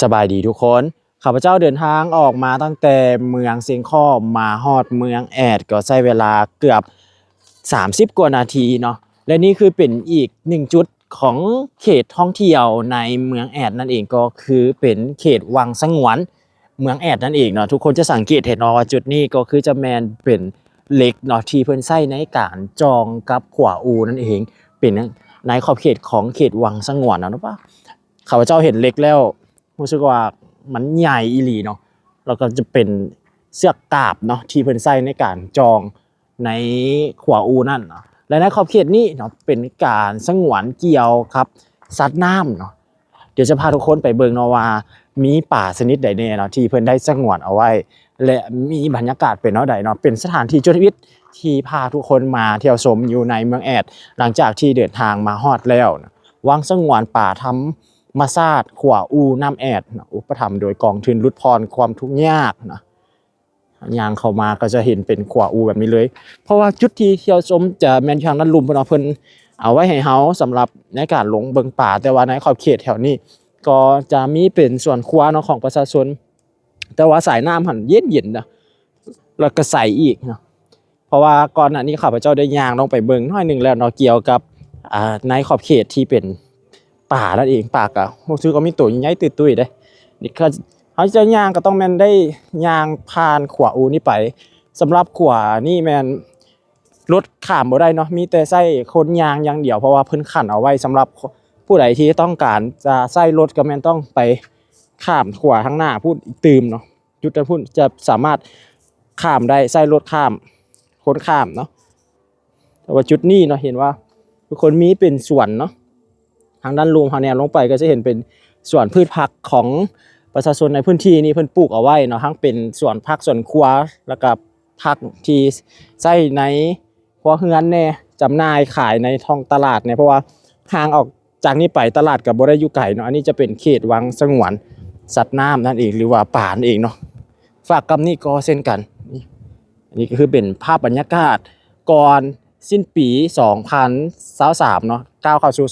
สบายดีทุกคน ข้าพเจ้าเดินทางออกมาตั้งแต่เมืองเซียงข้อมาฮอดเมืองแอดก็ใช้เวลาเกือบ 30 กว่านาทีเนาะ และนี่คือเป็นอีกหนึ่งจุดของเขตท่องเที่ยวในเมืองแอดนั่นเองก็คือเป็นเขตวังสงวนเมืองแอดนั่นเองเนาะทุกคนจะสังเกตเห็นเนาะว่าจุดนี้ก็คือจะแมนเป็นเล็กเนาะที่เพิ่นใช้ในการจองกับขวาอูนั่นเองเป็นในขอบเขตของเขตวังสงวนเนาะรู้ปะข้าพเจ้าเห็นเล็กแล้ว รู้สึกว่ามันใหญ่อีหลีเนาะแล้วก็จะเป็นเสื้อกาบเนาะที่เพิ่นใช้ในการจองในขวาอูนั่นเนาะและในขอบเขตนี้เนาะเป็นการสงวนเกี่ยวครับสัตว์น้ำเนาะเดี๋ยวจะพาทุกคนไปเบิงเนาะว่ามีป่าชนิดใดแน่เนาะที่เพิ่นได้สงวนเอาไว้ และมีบรรยากาศเป็นเนาะใดเนาะเป็นสถานที่จุดวิทย์ที่พาทุกคนมาเที่ยวชมอยู่ในเมืองแอด หลังจากที่เดินทางมาฮอดแล้วนะวังสงวนป่าธรร มาสตร์ขวาอูน้ำแอดนะอุปถัมภ์โดยกองทุนลดพรความทุกข์ยากนะยางเข้ามาก็จะเห็นเป็นขวาอูแบบนี้เลย เพราะว่าจุดที่เที่ยวชมจะแมนทางนั้นลุมเพิ่นเอาเพิ่นเอาไว้ให้เฮาสำหรับในการหลงเบิงป่า แต่ว่าในขอบเขตแถวนี้ ก็จะมีเป็นส่วนครัวเนาะของประชาชน แต่ว่าสายน้ำหันเย็นเย็นนะแล้วก็ใสอีกเนาะเพราะว่าก่อนหน้านี้ข้าพเจ้าได้ยางลงไปเบิงน้อยหนึ่งแล้วเนาะเกี่ยวกับอ่าในขอบเขตที่เป็น ป่านั่นเองป่าก็รู้สึกว่ามีตัวใหญ่ตุ้ยๆเด้นี่ก็เขาจะย่างก็ต้องแมนได้ย่างผ่านขวาอูนี่ไปสำหรับขวานี่แมนรถขามบ่ได้เนาะมีแต่ใช้คนยางอย่างเดียวเพราะว่าเพิ่นขันเอาไว้สำหรับผู้ใดที่ต้องการจะใช้รถก็แมนต้องไปข้ามขวาข้างหน้าพูดตืมเนาะจุดนั้นพูดจะสามารถข้ามได้ใช้รถข้ามคนข้ามเนาะแต่ว่าจุดนี้เนาะเห็นว่าทุกคนมีเป็นสวนเนาะ ทางด้านลุมเฮาแนวลงไปก็จะเห็นเป็นสวนพืชผักของประชาชนในพื้นที่นี้เพิ่นปลูกเอาไว้เนาะทั้งเป็นสวนผักสวนครัวแล้วก็ผักที่ใช้ในครัวเฮือนแน่จำหน่ายขายในท้องตลาดเนี่ยเพราะว่าห่างออกจากนี้ไปตลาดกับบ่ได้อยู่ไกลเนาะอันนี้จะเป็นเขตวังสงวนสัตว์น้ำนั่นเองหรือว่าป่านั่นเองเนาะฝากกับนี่ก็เช่นกันนี่อันนี้ก็คือเป็นภาพบรรยากาศก่อนสิ้นปี 2023เนาะก้าวเข้าสู่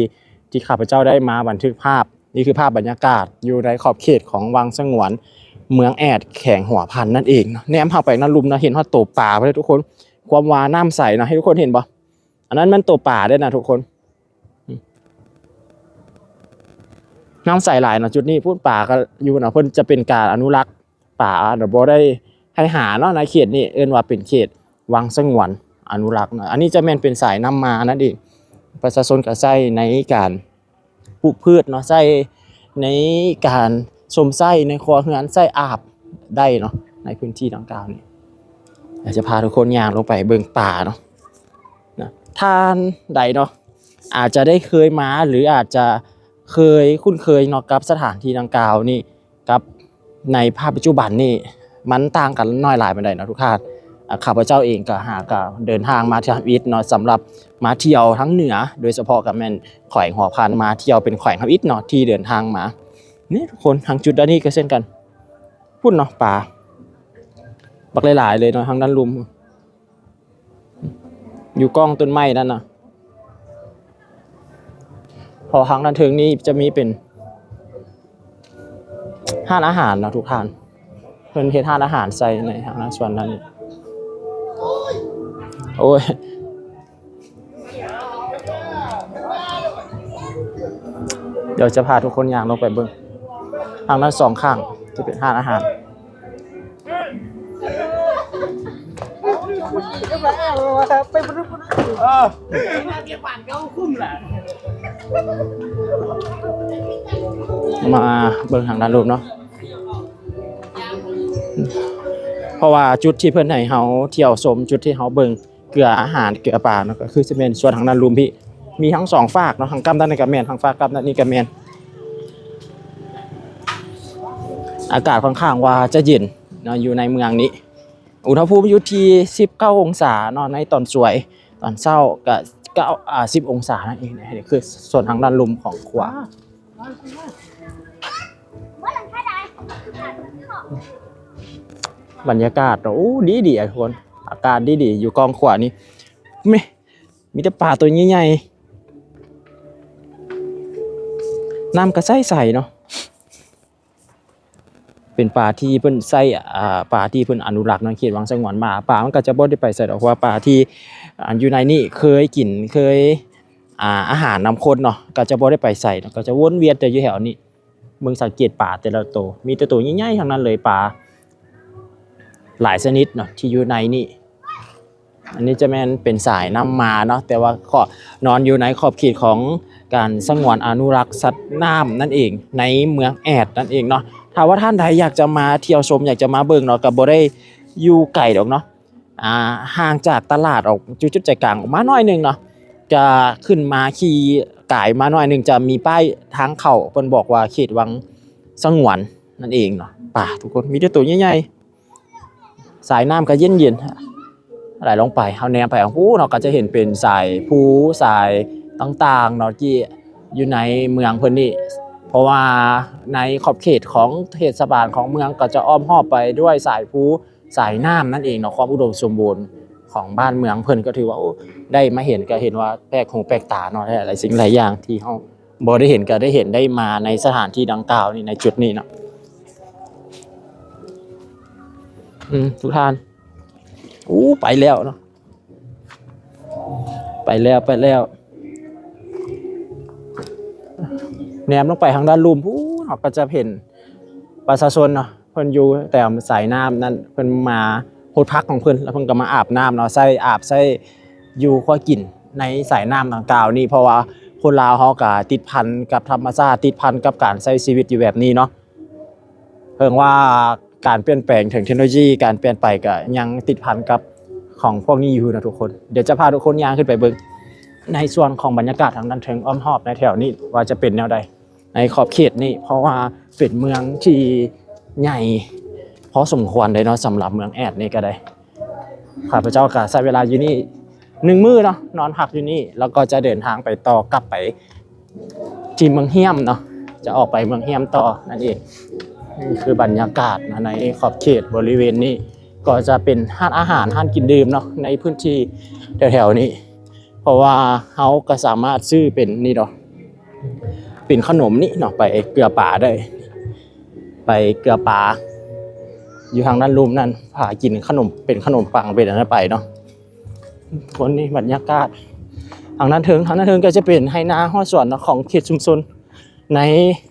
2024 ที่ข้าพเจ้าได้มาบันทึกภาพ นี่คือภาพบรรยากาศอยู่ในขอบเขตของวังสงวน เมืองแอดแข่งหัวพันนั่นเองเนาะแนมเข้าไปนั่นลุมนะเห็นฮอดโตป่าไปเลยทุกคน ความวาน้ำใสนะให้ทุกคนเห็นปะอันนั้นมันตัวป่าด้วยนะทุกคนน้ำใสหลายนะจุดนี้พูดป่าก็อยู่นะเพิ่นจะเป็นการอนุรักษ์ป่าเดี๋ยวบได้ให้หาเนาะในเขตนี้เอิ้นว่าเป็นเขตวังสงวนอนุรักษ์นะอันนี้จะแม่นเป็นสายน้ำมานั่นเอง ประชาชนก็ใช้ในการปลูกพืชเนาะใช้ในการชมไส้ในครัวเรือนไส้อาบได้เนาะในพื้นที่ดังกล่าวนี้อยากจะพาทุกคนย่างลงไปเบิ่งป่าเนาะนะท่านใดเนาะอาจจะได้เคยมาหรืออาจจะเคยคุ้นเคยเนาะกับสถานที่ดังกล่าวนี่กับในภาพปัจจุบันนี่มันต่างกันน้อยหลายปานใดเนาะทุกท่าน ข้าพเจ้าเองก็หากะเดินทางมาที่ฮับอิฐเนาะสำหรับมาเที่ยวทั้งเหนือ โดยเฉพาะกับแม่นแขวงหัวพันมาเที่ยวเป็นแขวงฮับอิฐเนาะที่เดินทางมานี่ทุกคนทางจุดด้านนี้ก็เช่นกันพูดเนาะป่าบักหลายๆเลยเนาะทางด้านลุม อยู่กล้องต้นไม้นั่นน่ะพอทางด้านถึงนี้จะมีเป็นห้านอาหารเนาะทุกท่านเพิ่นเฮ็ดห้านอาหารใส่ในทางด้านส่วนนั้น โอ้ยเดี๋ยวจะพาทุกคนอย่างลงไปเบิ่งทางด้านสองข้างจะเป็นห้านอาหารไปบรุษเบบ้านเขาคุ้มาเบิ้งทางด้านรูปเนาะ เพราะว่าจุดที่เพิ่อนให้เฮาเที่ยวชมจุดที่เฮาเบิ่ง เกลืออาหารเกลือปลาเนาะก็คือสิเป็นส่วนทางด้านรูมพี่มีทั้งสองฝากเนาะทางกำด้านนี้ก็แมนทางฝากกำด้านนี้ก็แมนอากาศค่อนข้างว่าจะเย็นเนาะอยู่ในเมืองนี้ อุณหภูมิอยู่ที่19 องศาเนาะในตอนสวยตอนเช้าก็9อ่า10องศานั่นเองนะนี่คือส่วนทางด้านลุมของขวาบรรยากาศโอ้ดีดีอะทุกคน อากาศดีดีอยู่กองขวานี่ไม่มีแต่ป่าตัวใหญ่ๆน้ำก็ใสใสเนาะเป็นป่าที่เพิ่นใส่อ่าป่าที่เพิ่นอนุรักษ์นาะเขตวังสงวนมาป่ามันก็จะบ่ได้ไปใส่ดอกว่าป่าที่อ่าอยู่ในนี่เคยกินเคยอ่าอาหารนำคนเนาะก็จะบ่ได้ไปใส่ก็จะวนเวียนแต่อยู่แถวนี้เบิ่งสังเกตป่าแต่ละตัวมีแต่ตัวใหญ่ๆทั้งนั้นเลยป่าหลายชนิดเนาะที่อยู่ในนี่ อันนี้จะแม่นเป็นสายน้ำมาเนาะแต่ว่าก็นอนอยู่ในขอบเขตของการสงวนอนุรักษ์สัตว์น้ำนั่นเองในเมืองแอดนั่นเองเนาะถ้าว่าท่านใดอยากจะมาเที่ยวชมอยากจะมาเบิ่งเนาะก็บ่ได้อยู่ไกลดอกเนาะอ่าห่างจากตลาดออกจุดๆใจกลางออกมาหน่อยนึงเนาะจะขึ้นมาขี่กายมาหน่อยนึงจะมีป้ายทางเข้าเพิ่นบอกว่าเขตวังสงวนนั่นเองเนาะป่าทุกคนมีแต่ตัวใหญ่ๆสายน้ำก็เย็นๆ ไหลลงไปเฮาแนมไปโอ้เนาะก็จะเห็นเป็นสายภูสายต่างๆเนาะที่อยู่ในเมืองเพิ่นนี่เพราะว่าในขอบเขตของเทศบาลของเมืองก็จะอ้อมรอบไปด้วยสายภูสายน้ำนั่นเองเนาะความอุดมสมบูรณ์ของบ้านเมืองเพิ่นก็ถือว่าโอ้ได้มาเห็นก็เห็นว่าแปลกหูแปลกตาเนาะหลายสิ่งหลายอย่างที่เฮาบ่ได้เห็นก็ได้เห็นได้มาในสถานที่ดังกล่าวนี่ในจุดนี้เนาะอืมทุกท่าน โอ้ไปแล้วเนาะไปแล้วไปแล้วแนมลงไปทางด้านลุ่มอู้เราก็จะเห็นประชาชนเนาะเพิ่นอยู่แต่สายน้ำนั่นเพิ่นมาโพดพักของเพิ่นแล้วเพิ่นก็มาอาบน้ำเนาะใส่อาบใส่อยู่ข้อกินในสายน้ำดังกล่าวนี่เพราะว่าคนลาวเขาก็ติดพันกับธรรมชาติติดพันกับการใช้ชีวิตอยู่แบบนี้เนาะเพิ่งว่า การเปลี่ยนแปลงถึงเทคโนโลยี การเปลี่ยนไปก็ยังติดพันกับของพวกนี้อยู่นะทุกคนเดี๋ยวจะพาทุกคนย่างขึ้นไปเบิ่งในส่วนของบรรยากาศทางด้านเทิงอ้อมหอบในแถวนี้ว่าจะเป็นแนวใด ในขอบเขตนี้เพราะว่าเป็นเมืองที่ใหญ่พอสมควรเลยเนาะสำหรับเมืองแอดนี่ก็ได้ข้าพเจ้าก็ใช้เวลาอยู่นี่หนึ่งมื้อเนาะนอนพักอยู่นี่แล้วก็จะเดินทางไปต่อกลับไปที่เมืองเฮียมเนาะจะออกไปเมืองเฮียมต่อนั่นเอง นี่คือบรรยากาศนะในขอบเขตบริเวณนี้ ก็จะเป็นห้านอาหารห้านกินดื่มเนาะในพื้นที่แถวๆนี้ เพราะว่าเขาก็สามารถซื้อเป็นนี่เนาะเป็นขนมนี่เนาะไปเกลือป่าได้ ไปเกลือป่าอยู่ทางด้านรูมนั่นพากินขนมเป็นขนมปังเป็นอะไรไปเนาะคนนี้บรรยากาศทางด้านเทิงทางด้านเทิงก็จะเป็นไฮนาห้อส่วนของเขตชุมชนใน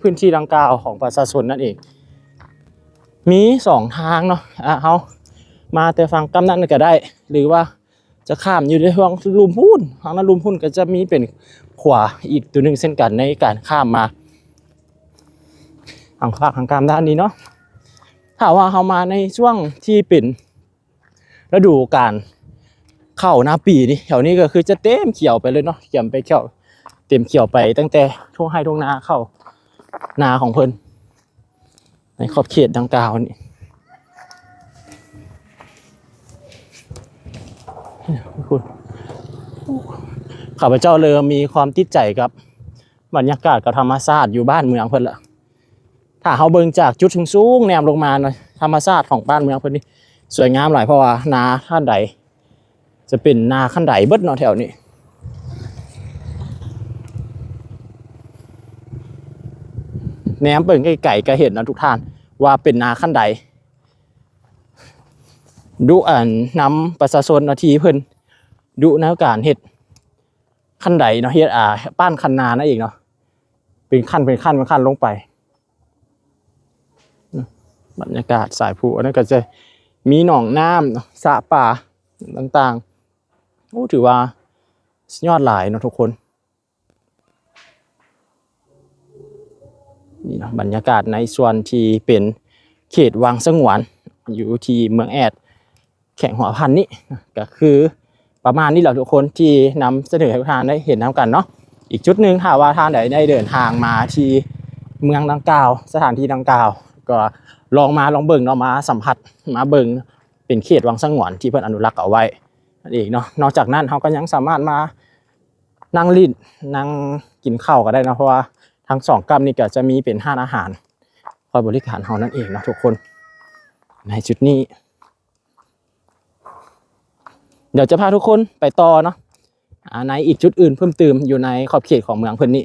พื้นที่ดังกล่าวของประชาชนนั่นเอง มีสองทางเนาะอะเขามาแต่ฟังกำนันก็ได้ หรือว่าจะข้ามอยู่ในฝั่งลุมพุ่นทางนั้นลุมพุ่นก็จะมีเป็นขวาอีกตัวหนึ่งเส้นกันในการข้ามมาทางฝากทางกามด้านนี้เนาะถ้าว่าเขามาในช่วงที่เป็นฤดูการเข้าหน้าปีนี่แถวนี้ก็คือจะเต็มเขียวไปเลยเนาะเขียวไปเขียวเต็มเขียวไปตั้งแต่ทุ่งไห้ทุ่งนาเข้านาของเพิ่น ในขอบเขตดังกล่าวนี่คุณข้าพเจ้าเลยมีความติดใจกับบรรยากาศกับธรรมชาติอยู่บ้านเมืองเพิ่นละถ้าเขาเบิ่งจากจุดสูงๆแนมลงมาหน่อยธรรมชาติของบ้านเมืองเพิ่นนี่สวยงามหลายเพราะว่านาขั้นใดจะเป็นนาขั้นใดเบิดเนาะแถวนี้ แหนมเปิ่งไก่ก็เห็นนะทุกท่าน ว่าเป็นนาขั้นใด ดูอ่านนำประชาชนนาทีเพิ่นดูแนวการเฮ็ดขั้นใดเนาะเฮ็ดอ่าป้านคันนานั่นเองเนาะเป็นขั้นเป็นขั้นเป็นขั้นลงไปบรรยากาศสายภูอันนั้นก็จะมีหนองน้ำสระป่าต่างๆโอ้ถือว่า ยอดหลายเนาะทุกคน นี่นะบรรยากาศในส่วนที่เป็นเขตวังสงวน อยู่ที่เมืองแอด แข่งหัวพันนี่ก็คือประมาณนี้แหละทุกคนที่นำเสนอให้ท่านได้เห็นน้ำกันเนาะอีกจุดหนึ่งถ้าว่าท่านใดได้เดินทางมาที่เมืองดังกล่าว สถานที่ดังกล่าว ก็ลองมาลองเบิ่งเนาะมาสัมผัสมาเบิ่งเป็นเขตวังสงวนที่เพิ่อนอนุรักษ์เอาไว้นั่นเองเนาะนอกจากนั้นเขาก็ยังสามารถมานั่งลิ้นนั่งกินข้าวก็ได้นะเพราะว่า ทั้งสองกรรมนี่ก็จะมีเป็นห้านอาหารคอยบริการเฮานั่นเองนะทุกคน ในจุดนี้ เดี๋ยวจะพาทุกคนไปต่อเนาะในอีกจุดอื่นเพิ่มเติมอยู่ในขอบเขตของเมืองเพิ่นนี่